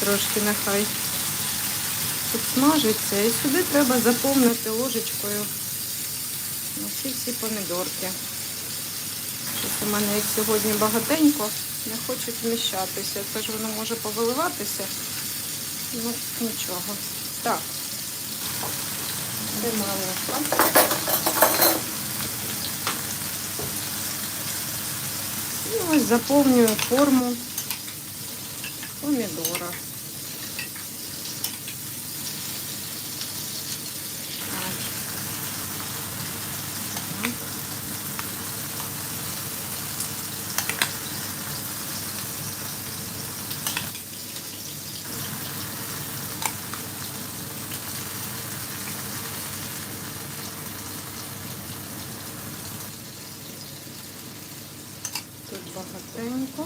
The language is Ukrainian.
трошки нехай підсмажиться. І сюди треба заповнити ложечкою всі всі помідорки. Щось у мене їх сьогодні багатенько, не хочуть вміщатися. Це ж воно може повиливатися. Ну, нічого. Так. Де маленька? І ось заповнюю форму помідора. Багатенько.